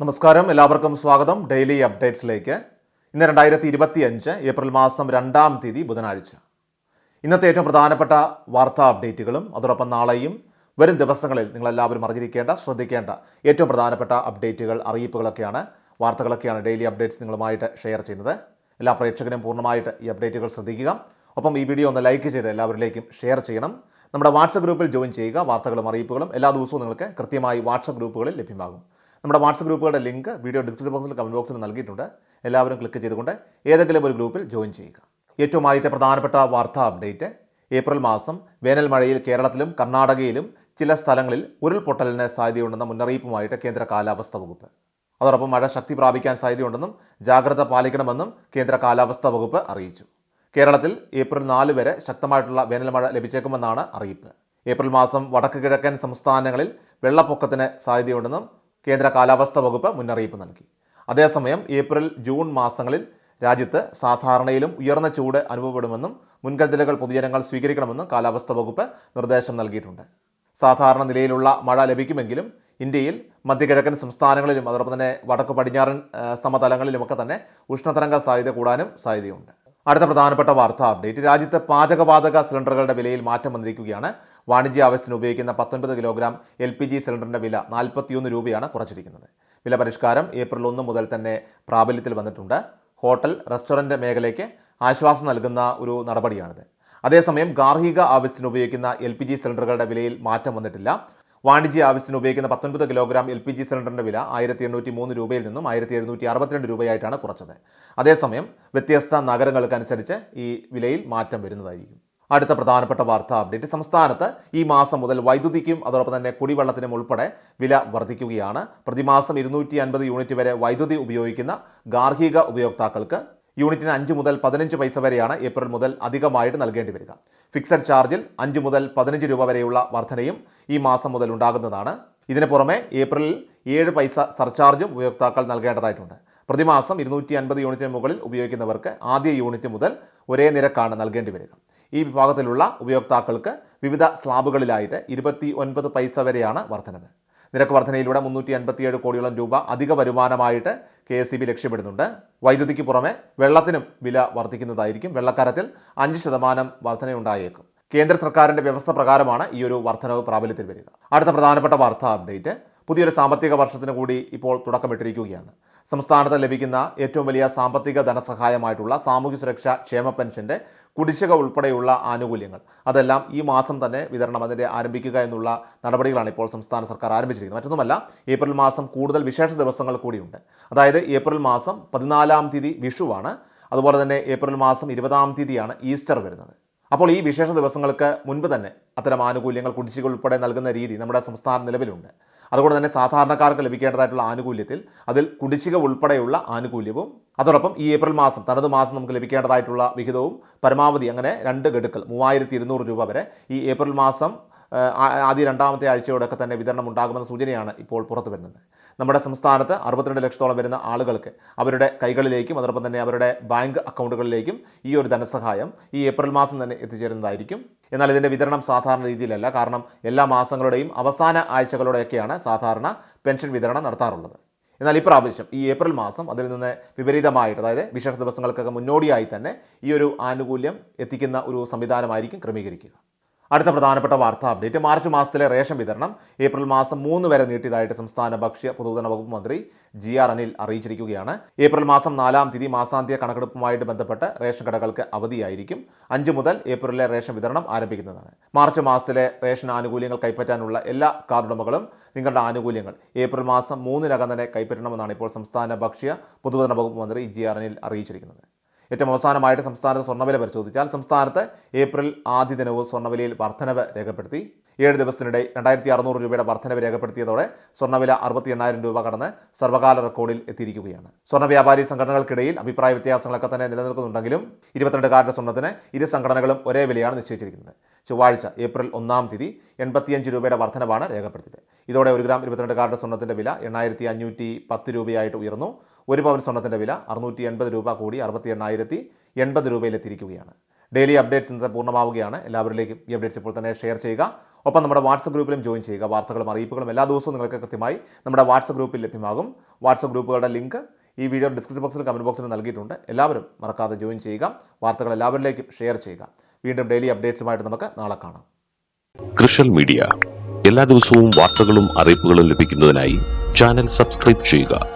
നമസ്കാരം. എല്ലാവർക്കും സ്വാഗതം. ഡെയിലി അപ്ഡേറ്റ്സിലേക്ക് ഇന്ന് രണ്ടായിരത്തി ഇരുപത്തി അഞ്ച് ഏപ്രിൽ മാസം രണ്ടാം തീയതി ബുധനാഴ്ച. ഇന്നത്തെ ഏറ്റവും പ്രധാനപ്പെട്ട വാർത്താ അപ്ഡേറ്റുകളും അതോടൊപ്പം നാളെയും വരും ദിവസങ്ങളിൽ നിങ്ങളെല്ലാവരും അറിഞ്ഞിരിക്കേണ്ട ശ്രദ്ധിക്കേണ്ട ഏറ്റവും പ്രധാനപ്പെട്ട അപ്ഡേറ്റുകൾ അറിയിപ്പുകളൊക്കെയാണ് വാർത്തകളൊക്കെയാണ് ഡെയിലി അപ്ഡേറ്റ്സ് നിങ്ങളുമായിട്ട് ഷെയർ ചെയ്യുന്നത്. എല്ലാ പ്രേക്ഷകരും പൂർണമായിട്ട് ഈ അപ്ഡേറ്റുകൾ ശ്രദ്ധിക്കുക. ഒപ്പം ഈ വീഡിയോ ഒന്ന് ലൈക്ക് ചെയ്ത് എല്ലാവരിലേക്കും ഷെയർ ചെയ്യണം. നമ്മുടെ വാട്സപ്പ് ഗ്രൂപ്പിൽ ജോയിൻ ചെയ്യുക. വാർത്തകളും അറിയിപ്പുകളും എല്ലാ ദിവസവും നിങ്ങൾക്ക് കൃത്യമായി വാട്സപ്പ് ഗ്രൂപ്പുകളിൽ ലഭ്യമാകും. നമ്മുടെ വാട്സപ്പ് ഗ്രൂപ്പുകളുടെ ലിങ്ക് വീഡിയോ ഡിസ്ക്രിപ്ഷൻ ബോക്സിൽ കമന്റ് ബോക്സിൽ നൽകിയിട്ടുണ്ട്. എല്ലാവരും ക്ലിക്ക് ചെയ്തുകൊണ്ട് ഏതെങ്കിലും ഒരു ഗ്രൂപ്പിൽ ജോയിൻ ചെയ്യുക. ഏറ്റവും ആദ്യത്തെ പ്രധാനപ്പെട്ട വാർത്താ അപ്ഡേറ്റ്. ഏപ്രിൽ മാസം വേനൽ മഴയിൽ കേരളത്തിലും കർണാടകയിലും ചില സ്ഥലങ്ങളിൽ ഉരുൾപൊട്ടലിന് സാധ്യതയുണ്ടെന്ന മുന്നറിയിപ്പുമായിട്ട് കേന്ദ്ര കാലാവസ്ഥാ വകുപ്പ്. അതോടൊപ്പം മഴ ശക്തി പ്രാപിക്കാൻ സാധ്യതയുണ്ടെന്നും ജാഗ്രത പാലിക്കണമെന്നും കേന്ദ്ര കാലാവസ്ഥാ വകുപ്പ് അറിയിച്ചു. കേരളത്തിൽ ഏപ്രിൽ നാല് വരെ ശക്തമായിട്ടുള്ള വേനൽ മഴ ലഭിച്ചേക്കുമെന്നാണ് അറിയിപ്പ്. ഏപ്രിൽ മാസം വടക്ക് കിഴക്കൻ സംസ്ഥാനങ്ങളിൽ വെള്ളപ്പൊക്കത്തിന് സാധ്യതയുണ്ടെന്നും കേന്ദ്ര കാലാവസ്ഥാ വകുപ്പ് മുന്നറിയിപ്പ് നൽകി. അതേസമയം ഏപ്രിൽ ജൂൺ മാസങ്ങളിൽ രാജ്യത്ത് സാധാരണയിലും ഉയർന്ന ചൂട് അനുഭവപ്പെടുമെന്നും മുൻകരുതലുകൾ പൊതുജനങ്ങൾ സ്വീകരിക്കണമെന്നും കാലാവസ്ഥാ വകുപ്പ് നിർദ്ദേശം നൽകിയിട്ടുണ്ട്. സാധാരണ നിലയിലുള്ള മഴ ലഭിക്കുമെങ്കിലും ഇന്ത്യയിൽ മധ്യകിഴക്കൻ സംസ്ഥാനങ്ങളിലും അതോടൊപ്പം തന്നെ വടക്ക് പടിഞ്ഞാറൻ സമതലങ്ങളിലുമൊക്കെ തന്നെ ഉഷ്ണതരംഗ സാധ്യത കൂടാനും സാധ്യതയുണ്ട്. അടുത്ത പ്രധാനപ്പെട്ട വാർത്താ അപ്ഡേറ്റ്. രാജ്യത്തെ പാചകവാതക സിലിണ്ടറുകളുടെ വിലയിൽ മാറ്റം വന്നിരിക്കുകയാണ്. വാണിജ്യ ആവശ്യത്തിന് ഉപയോഗിക്കുന്ന പത്തൊൻപത് കിലോഗ്രാം എൽ പി ജി സിലിണ്ടറിന്റെ വില നാൽപ്പത്തിയൊന്ന് രൂപയാണ് കുറച്ചിരിക്കുന്നത്. വില പരിഷ്കാരം ഏപ്രിൽ ഒന്ന് മുതൽ തന്നെ പ്രാബല്യത്തിൽ വന്നിട്ടുണ്ട്. ഹോട്ടൽ റെസ്റ്റോറന്റ് മേഖലയ്ക്ക് ആശ്വാസം നൽകുന്ന ഒരു നടപടിയാണിത്. അതേസമയം ഗാർഹിക ആവശ്യത്തിന് ഉപയോഗിക്കുന്ന എൽ പി ജി സിലിണ്ടറുകളുടെ വിലയിൽ മാറ്റം വന്നിട്ടില്ല. വാണിജ്യ ആവശ്യത്തിന് ഉപയോഗിക്കുന്ന പത്തൊൻപത് കിലോഗ്രാം എൽ പി ജി സിലിണ്ടറിന്റെ വില ആയിരത്തി എണ്ണൂറ്റി മൂന്ന് രൂപയിൽ നിന്നും ആയിരത്തി എഴുന്നൂറ്റി അറുപത്തിരണ്ട് രൂപയായിട്ടാണ് കുറച്ചത്. അതേസമയം വ്യത്യസ്ത നഗരങ്ങൾക്കനുസരിച്ച് ഈ വിലയിൽ മാറ്റം വരുന്നതായിരിക്കും. അടുത്ത പ്രധാനപ്പെട്ട വാർത്താ അപ്ഡേറ്റ്. സംസ്ഥാനത്ത് ഈ മാസം മുതൽ വൈദ്യുതിക്കും അതോടൊപ്പം തന്നെ കുടിവെള്ളത്തിനും ഉൾപ്പെടെ വില വർദ്ധിക്കുകയാണ് പ്രതിമാസം ഇരുന്നൂറ്റി അൻപത് യൂണിറ്റ് വരെ വൈദ്യുതി ഉപയോഗിക്കുന്ന ഗാർഹിക ഉപയോക്താക്കൾക്ക് യൂണിറ്റിന് അഞ്ച് മുതൽ പതിനഞ്ച് പൈസ വരെയാണ് ഏപ്രിൽ മുതൽ അധികമായിട്ട് നൽകേണ്ടി വരിക. ഫിക്സഡ് ചാർജിൽ അഞ്ച് മുതൽ പതിനഞ്ച് രൂപ വരെയുള്ള വർധനയും ഈ മാസം മുതൽ ഉണ്ടാകുന്നതാണ്. ഇതിന് പുറമെ ഏപ്രിലിൽ ഏഴ് പൈസ സർചാർജും ഉപയോക്താക്കൾ നൽകേണ്ടതായിട്ടുണ്ട്. പ്രതിമാസം ഇരുന്നൂറ്റി അൻപത് യൂണിറ്റിന് മുകളിൽ ഉപയോഗിക്കുന്നവർക്ക് ആദ്യ യൂണിറ്റ് മുതൽ ഒരേ നിരക്കാണ് നൽകേണ്ടി വരിക. ഈ വിഭാഗത്തിലുള്ള ഉപയോക്താക്കൾക്ക് വിവിധ സ്ലാബുകളിലായിട്ട് ഇരുപത്തി ഒൻപത് പൈസ വരെയാണ് വർധനവ്. നിരക്ക് വർധനയിലൂടെ മുന്നൂറ്റി അൻപത്തിയേഴ് കോടിയോളം രൂപ അധിക വരുമാനമായിട്ട് കെ എസ് ബി വൈദ്യുതിക്ക് പുറമെ വെള്ളത്തിനും വില വർദ്ധിക്കുന്നതായിരിക്കും വെള്ളക്കാരത്തിൽ അഞ്ച് ശതമാനം വർധനയുണ്ടായേക്കും. കേന്ദ്ര സർക്കാരിന്റെ വ്യവസ്ഥ പ്രകാരമാണ് ഈ ഒരു വർധനവ് പ്രാബല്യത്തിൽ വരിക. അടുത്ത പ്രധാനപ്പെട്ട വാർത്താ അപ്ഡേറ്റ്. പുതിയൊരു സാമ്പത്തിക വർഷത്തിന് കൂടി ഇപ്പോൾ തുടക്കമിട്ടിരിക്കുകയാണ്. സംസ്ഥാനത്ത് ലഭിക്കുന്ന ഏറ്റവും വലിയ സാമ്പത്തിക ധനസഹായമായിട്ടുള്ള സാമൂഹ്യ സുരക്ഷാ ക്ഷേമ പെൻഷന്റെ കുടിശ്ശിക ഉൾപ്പെടെയുള്ള ആനുകൂല്യങ്ങൾ. അതെല്ലാം ഈ മാസം തന്നെ വിതരണം അതിന്റെ ആരംഭിക്കുക എന്നുള്ള നടപടികളാണ് ഇപ്പോൾ സംസ്ഥാന സർക്കാർ ആരംഭിച്ചിരിക്കുന്നത്. മറ്റൊന്നുമല്ല ഏപ്രിൽ മാസം കൂടുതൽ വിശേഷ ദിവസങ്ങൾ കൂടിയുണ്ട്. അതായത് ഏപ്രിൽ മാസം പതിനാലാം തീയതി വിഷുവാണ്. അതുപോലെ തന്നെ ഏപ്രിൽ മാസം ഇരുപതാം തീയതിയാണ് ഈസ്റ്റർ വരുന്നത്. അപ്പോൾ ഈ വിശേഷ ദിവസങ്ങൾക്ക് മുൻപ് തന്നെ അത്തരം ആനുകൂല്യങ്ങൾ കുടിശ്ശിക ഉൾപ്പെടെ നൽകുന്ന രീതി നമ്മുടെ സംസ്ഥാനം നിലവിലുണ്ട്. അതുകൊണ്ട് തന്നെ സാധാരണക്കാർക്ക് ലഭിക്കേണ്ടതായിട്ടുള്ള ആനുകൂല്യത്തിൽ അതിൽ കുടിശ്ശിക ഉൾപ്പെടെയുള്ള ആനുകൂല്യവും അതോടൊപ്പം ഈ ഏപ്രിൽ മാസം തനത് മാസം നമുക്ക് ലഭിക്കേണ്ടതായിട്ടുള്ള വിഹിതവും പരമാവധി അങ്ങനെ രണ്ട് ഗഡുക്കൾ മൂവായിരത്തി ഇരുന്നൂറ് രൂപ വരെ ഈ ഏപ്രിൽ മാസം ആദ്യ രണ്ടാമത്തെ ആഴ്ചയോടൊക്കെ തന്നെ വിതരണം ഉണ്ടാകുമെന്ന സൂചനയാണ് ഇപ്പോൾ പുറത്തു വരുന്നത്. നമ്മുടെ സംസ്ഥാനത്ത് അറുപത്തിരണ്ട് ലക്ഷത്തോളം വരുന്ന ആളുകൾക്ക് അവരുടെ കൈകളിലേക്കും അതോടൊപ്പം തന്നെ അവരുടെ ബാങ്ക് അക്കൗണ്ടുകളിലേക്കും ഈ ഒരു ധനസഹായം ഈ ഏപ്രിൽ മാസം തന്നെ എത്തിച്ചേരുന്നതായിരിക്കും. എന്നാൽ ഇതിന്റെ വിതരണം സാധാരണ രീതിയിലല്ല കാരണം എല്ലാ മാസങ്ങളുടെയും അവസാന ആഴ്ചകളോടെയൊക്കെയാണ് സാധാരണ പെൻഷൻ വിതരണം നടത്താറുള്ളത്. എന്നാൽ ഇപ്രാവശ്യം ഈ ഏപ്രിൽ മാസം അതിൽ നിന്ന് വിപരീതമായിട്ട് അതായത് വിശേഷ ദിവസങ്ങൾക്കൊക്കെ മുന്നോടിയായി തന്നെ ഈ ഒരു ആനുകൂല്യം എത്തിക്കുന്ന ഒരു സംവിധാനമായിരിക്കും ക്രമീകരിക്കുക. അടുത്ത പ്രധാനപ്പെട്ട വാർത്താ അപ്ഡേറ്റ്. മാർച്ച് മാസത്തിലെ റേഷൻ വിതരണം ഏപ്രിൽ മാസം മൂന്ന് വരെ നീട്ടിയതായിട്ട് സംസ്ഥാന ഭക്ഷ്യ പൊതുവിതരണ വകുപ്പ് മന്ത്രി ജി ആർ അനിൽ അറിയിച്ചിരിക്കുകയാണ്. ഏപ്രിൽ മാസം നാലാം തീയതി മാസാന്ത്യ കണക്കെടുപ്പുമായിട്ട് ബന്ധപ്പെട്ട് റേഷൻ കടകൾക്ക് അവധിയായിരിക്കും അഞ്ച് മുതൽ ഏപ്രിലിലെ റേഷൻ വിതരണം ആരംഭിക്കുന്നതാണ്. മാർച്ച് മാസത്തിലെ റേഷൻ ആനുകൂല്യങ്ങൾ കൈപ്പറ്റാനുള്ള എല്ലാ കാർഡുടമകളും നിങ്ങളുടെ ആനുകൂല്യങ്ങൾ ഏപ്രിൽ മാസം മൂന്നിനകം തന്നെ കൈപ്പറ്റണമെന്നാണ് ഇപ്പോൾ സംസ്ഥാന ഭക്ഷ്യ പൊതുവിതരണ വകുപ്പ് മന്ത്രി ജി ആർ അനിൽ അറിയിച്ചിരിക്കുന്നത്. ഏറ്റവും അവസാനമായിട്ട് സംസ്ഥാനത്ത് സ്വർണവില പരിശോധിച്ചാൽ സംസ്ഥാനത്ത് ഏപ്രിൽ ആദ്യ ദിനവും സ്വർണവിലയിൽ വർധനവ് രേഖപ്പെടുത്തി. ഏഴ് ദിവസത്തിനിടെ രണ്ടായിരത്തി അറുന്നൂറ് രൂപയുടെ വർധനവ് രേഖപ്പെടുത്തിയതോടെ സ്വർണവില അറുപത്തി എണ്ണായിരം രൂപ കടന്ന് സർവകാല റെക്കോർഡിൽ എത്തിയിരിക്കുകയാണ്. സ്വർണ വ്യാപാരി സംഘടനകൾക്കിടയിൽ അഭിപ്രായ വ്യത്യാസങ്ങളൊക്കെ തന്നെ നിലനിൽക്കുന്നുണ്ടെങ്കിലും ഇരുപത്തിരണ്ട് കാരുടെ സ്വർണത്തിന് ഇരു സംഘടനകളും ഒരേ വിലയാണ് നിശ്ചയിച്ചിരിക്കുന്നത്. ചൊവ്വാഴ്ച ഏപ്രിൽ ഒന്നാം തീയതി എൺപത്തിയഞ്ച് രൂപയുടെ വർധനവാണ് രേഖപ്പെടുത്തിയത്. ഇതോടെ ഒരു ഗ്രാം ഇരുപത്തിരണ്ട് കാരുടെ സ്വർണത്തിന്റെ വില എണ്ണായിരത്തി അഞ്ഞൂറ്റി പത്ത് രൂപയായിട്ട് ഉയർന്നു. ഒരു പവൻ സ്വർണത്തിന്റെ വില അറുന്നൂറ്റി എൺപത് രൂപ കൂടി അറുപത്തി എണ്ണായിരത്തി എൺപത് രൂപയിലെത്തിയിരിക്കുകയാണ്. ഡെയിലി അപ്ഡേറ്റ്സ് ഇന്നത്തെ പൂർണമാവുകയാണ്. എല്ലാവരിലേക്കും ഈ അപ്ഡേറ്റ്സ് ഇപ്പോൾ തന്നെ ഷെയർ ചെയ്യുക. ഒപ്പം നമ്മുടെ വാട്സപ്പ് ഗ്രൂപ്പിലും ജോയിൻ ചെയ്യുക. വാർത്തകളും അറിയിപ്പുകളും എല്ലാ ദിവസവും നിങ്ങൾക്ക് കൃത്യമായി നമ്മുടെ വാട്സപ്പ് ഗ്രൂപ്പിൽ ലഭ്യമാകും. വാട്സപ്പ് ഗ്രൂപ്പുകളുടെ ലിങ്ക് ഈ വീഡിയോ ഡിസ്ക്രിപ്ഷൻ ബോക്സിൽ കമന്റ് ബോക്സിൽ നൽകിയിട്ടുണ്ട്. എല്ലാവരും മറക്കാതെ ജോയിൻ ചെയ്യുക. വാർത്തകൾ എല്ലാവരിലേക്കും ഷെയർ ചെയ്യുക. വീണ്ടും ഡെയിലി അപ്ഡേറ്റ്സുമായിട്ട് നമുക്ക് നാളെ കാണാം. കൃഷൽ മീഡിയ എല്ലാ ദിവസവും വാർത്തകളും അറിയിപ്പുകളും ലഭിക്കുന്നതിനായി ചാനൽ സബ്സ്ക്രൈബ് ചെയ്യുക.